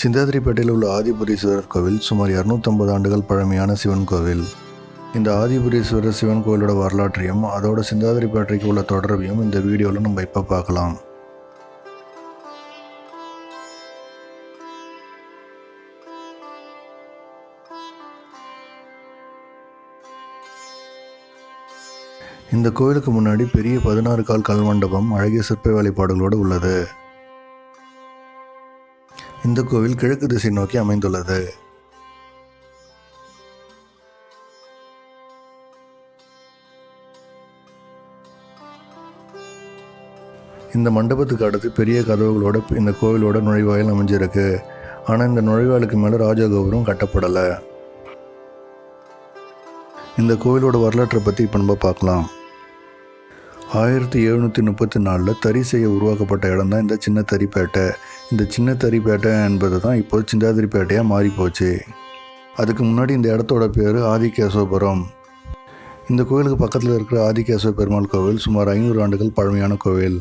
சிந்தாதிரிப்பேட்டையில் உள்ள ஆதிபுரீஸ்வரர் கோவில் சுமார் இரநூத்தம்பது ஆண்டுகள் பழமையான சிவன் கோவில். இந்த ஆதிபுரீஸ்வரர் சிவன் கோவிலோட வரலாற்றையும் அதோட சிந்தாதிரிப்பேட்டைக்கு உள்ள தொடர்பையும் இந்த வீடியோவில் நம்ம இப்போ பார்க்கலாம். இந்த கோவிலுக்கு முன்னாடி பெரிய பதினாறு கால் கல் மண்டபம் அழகிய சிற்ப வேலைப்பாடுகளோடு உள்ளது. இந்த கோவில் கிழக்கு திசை நோக்கி அமைந்துள்ளது. இந்த மண்டபத்துக்கு அடுத்து பெரிய கதவுகளோட இந்த கோவிலோட நுழைவாயில் அமைஞ்சிருக்கு. ஆனால் இந்த நுழைவாயிலுக்கு மேலே ராஜகோபுரம் கட்டப்படலை. இந்த கோவிலோட வரலாற்றை பற்றி இப்போ நம்ம பார்க்கலாம். ஆயிரத்தி எழுநூற்றி முப்பத்தி நாலில் தறி செய்ய உருவாக்கப்பட்ட இடம் தான் இந்த சின்ன தறிப்பேட்டை இந்த சின்ன தறிப்பேட்டை என்பது தான் இப்போ சிந்தாதிரிப்பேட்டையாக மாறி போச்சு அதுக்கு முன்னாடி இந்த இடத்தோட பேர் ஆதிகேசவபுரம் இந்த கோவிலுக்கு பக்கத்தில் இருக்கிற ஆதிகேசவ பெருமாள் கோவில் சுமார் ஐநூறு ஆண்டுகள் பழமையான கோவில்.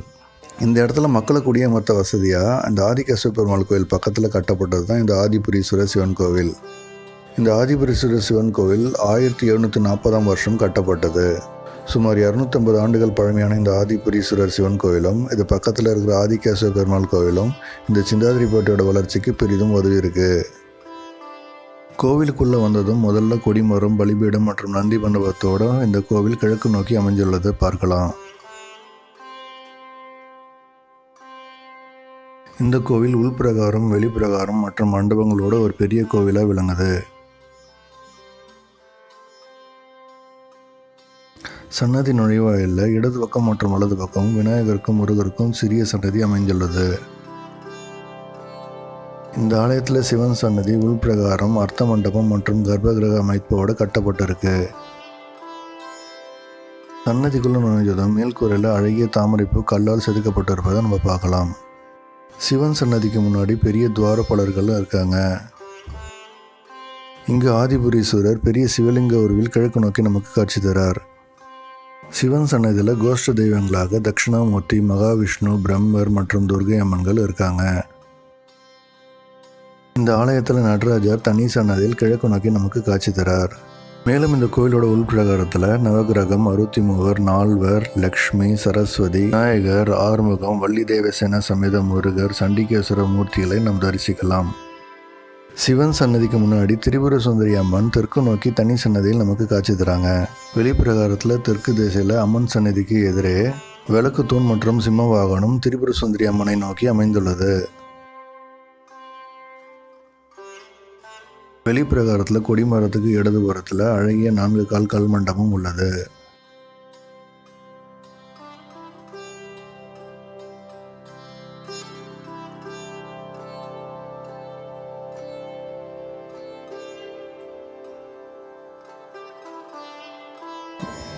இந்த இடத்துல மக்களை குடியமர்த்த வசதியாக இந்த ஆதிகேசவ பெருமாள் கோவில் பக்கத்தில் கட்டப்பட்டது தான் இந்த ஆதிபுரீஸ்வரர் சிவன் கோவில். இந்த ஆதிபுரீஸ்வரர் சிவன் கோவில் ஆயிரத்தி எழுநூற்றி நாற்பதாம் வருஷம் கட்டப்பட்டது. சுமார் இரநூத்தம்பது ஆண்டுகள் பழமையான இந்த ஆதிபுரீஸ்வரர் சிவன் கோவிலும் இது பக்கத்தில் இருக்கிற ஆதிகேசவ பெருமாள் கோவிலும் இந்த சிந்தாதிரிப்பேட்டையோட வளர்ச்சிக்கு பெரிதும் உதவி இருக்கு. கோவிலுக்குள்ளே வந்ததும் முதல்ல கொடிமரம் பலிபீடம் மற்றும் நந்தி மண்டபத்தோட இந்த கோவில் கிழக்கு நோக்கி அமைஞ்சுள்ளதை பார்க்கலாம். இந்த கோவில் உள்பிரகாரம் வெளிப்பிரகாரம் மற்றும் மண்டபங்களோட ஒரு பெரிய கோவிலாக விளங்குது. சன்னதி நுழைவாயிலில் இடது பக்கம் மற்றும் வலது பக்கம் விநாயகருக்கும் முருகருக்கும் சிறிய சன்னதி அமைந்துள்ளது. இந்த ஆலயத்தில் சிவன் சன்னதி உள்பிரகாரம் அர்த்த மண்டபம் மற்றும் கர்ப்பகிரக அமைப்போடு கட்டப்பட்டிருக்கு. சன்னதிக்குள்ள நுழைஞ்சதும் மேல்கூரையில் அழகிய தாமரைப்பு கல்லால் செதுக்கப்பட்டிருப்பதை நம்ம பார்க்கலாம். சிவன் சன்னதிக்கு முன்னாடி பெரிய துவாரப்பாளர்கள் இருக்காங்க. இங்கு ஆதிபுரீஸ்வரர் பெரிய சிவலிங்க உருவில் கிழக்கு நோக்கி நமக்கு காட்சி தரார். சிவன் சன்னதியில் கோஷ்ட தெய்வங்களாக தட்சிணாமூர்த்தி மகாவிஷ்ணு பிரம்மர் மற்றும் துர்கை அம்மன்கள் இருக்காங்க. இந்த ஆலயத்தில் நடராஜர் தனி சன்னதியில் கிழக்கு நோக்கி நமக்கு காட்சி தரார். மேலும் இந்த கோயிலோட உள்பிரகாரத்தில் நவகிரகம் அறுபத்தி மூவர் நால்வர் லக்ஷ்மி சரஸ்வதி விநாயகர் ஆறுமுகம் வள்ளி தேவசேன சமேத முருகர் சண்டிகேஸ்வர மூர்த்திகளை நாம் தரிசிக்கலாம். சிவன் சன்னதிக்கு முன்னாடி திரிபுர சுந்தரி அம்மன் தெற்கு நோக்கி தனி சன்னதியில் நமக்கு காட்சி தராங்க. வெளிப்பிரகாரத்தில் தெற்கு திசையில் அம்மன் சன்னதிக்கு எதிரே விளக்கு தூண் மற்றும் சிம்ம வாகனம் திரிபுர சுந்தரி அம்மனை நோக்கி அமைந்துள்ளது. வெளிப்பிரகாரத்தில் கொடிமரத்துக்கு இடதுபுறத்தில் அழகிய நான்கு கால் கல் மண்டபம் உள்ளது.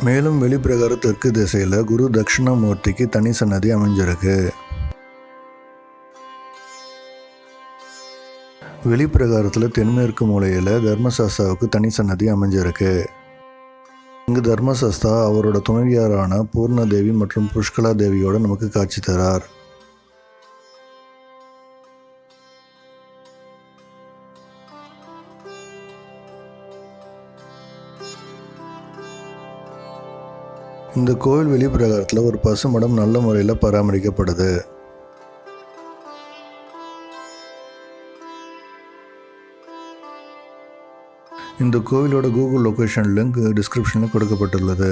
மேலும் வெளிப்பிரகார தெற்கு திசையில் குரு தட்சிணாமூர்த்திக்கு தனி சன்னதி அமைஞ்சிருக்கு. வெளிப்பிரகாரத்தில் தென்மேற்கு மூலையில் தர்மசாஸ்தாவுக்கு தனி சன்னதி அமைஞ்சிருக்கு. இங்கு தர்மசாஸ்தா அவரோட துணைவியாரான பூர்ணதேவி மற்றும் புஷ்கலா தேவியோட நமக்கு காட்சி தரார். இந்த கோவில் வெளிப்பிரகாரத்தில் ஒரு பசுமடம் நல்ல முறையில் பராமரிக்கப்படுது. இந்த கோவிலோட கூகுள் லொக்கேஷன் லிங்க் டிஸ்கிரிப்ஷனில் கொடுக்கப்பட்டுள்ளது.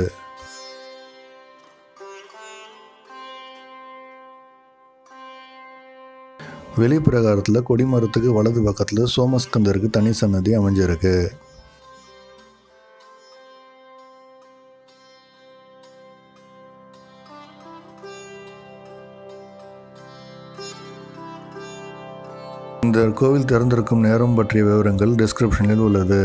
வெளிப்பிரகாரத்தில் கொடிமரத்துக்கு வலது பக்கத்தில் சோமஸ்கந்தருக்கு தனி சன்னதி அமைஞ்சிருக்கு. இந்த கோவில் திறந்திருக்கும் நேரம் பற்றிய விவரங்கள் டிஸ்கிரிப்ஷனில் உள்ளது.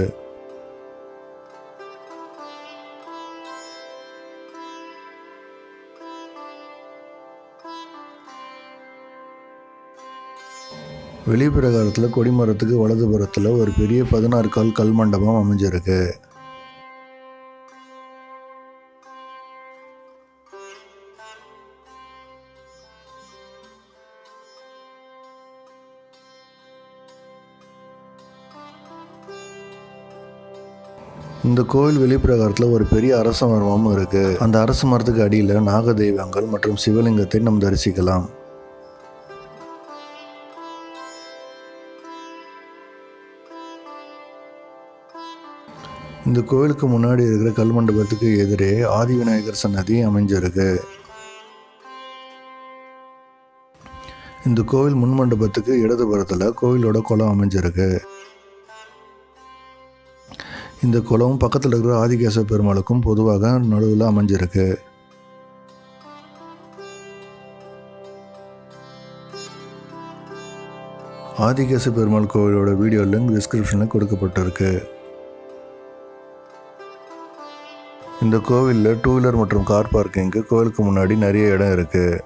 வெளிப்பிரகாரத்தில் கொடிமரத்துக்கு வலதுபுறத்தில் ஒரு பெரிய பதினாறு கால் கல் மண்டபம் அமைஞ்சிருக்கு. இந்த கோவில் வெளிப்பிரகாரத்தில் ஒரு பெரிய அரச மரமும் இருக்குது அந்த அரச மரத்துக்கு அடியில் நாக தெய்வங்கள் மற்றும் சிவலிங்கத்தை நாம் தரிசிக்கலாம். இந்த கோவிலுக்கு முன்னாடி இருக்கிற கல் மண்டபத்துக்கு எதிரே ஆதி விநாயகர் சன்னதி அமைஞ்சிருக்கு. இந்த கோவில் முன் மண்டபத்துக்கு இடதுபுறத்தில் கோவிலோட குளம் அமைஞ்சிருக்கு. இந்த குளம் பக்கத்தில் இருக்கிற ஆதிகேச பெருமாளுக்கும் பொதுவாக நடுவில் அமைஞ்சிருக்கு. ஆதிகேச பெருமாள் கோவிலோட வீடியோ லிங்க் டிஸ்கிரிப்ஷனில் கொடுக்கப்பட்டிருக்கு. இந்த கோவிலில் டூ வீலர் மற்றும் கார் பார்க்கிங்க்கு கோவிலுக்கு முன்னாடி நிறைய இடம் இருக்குது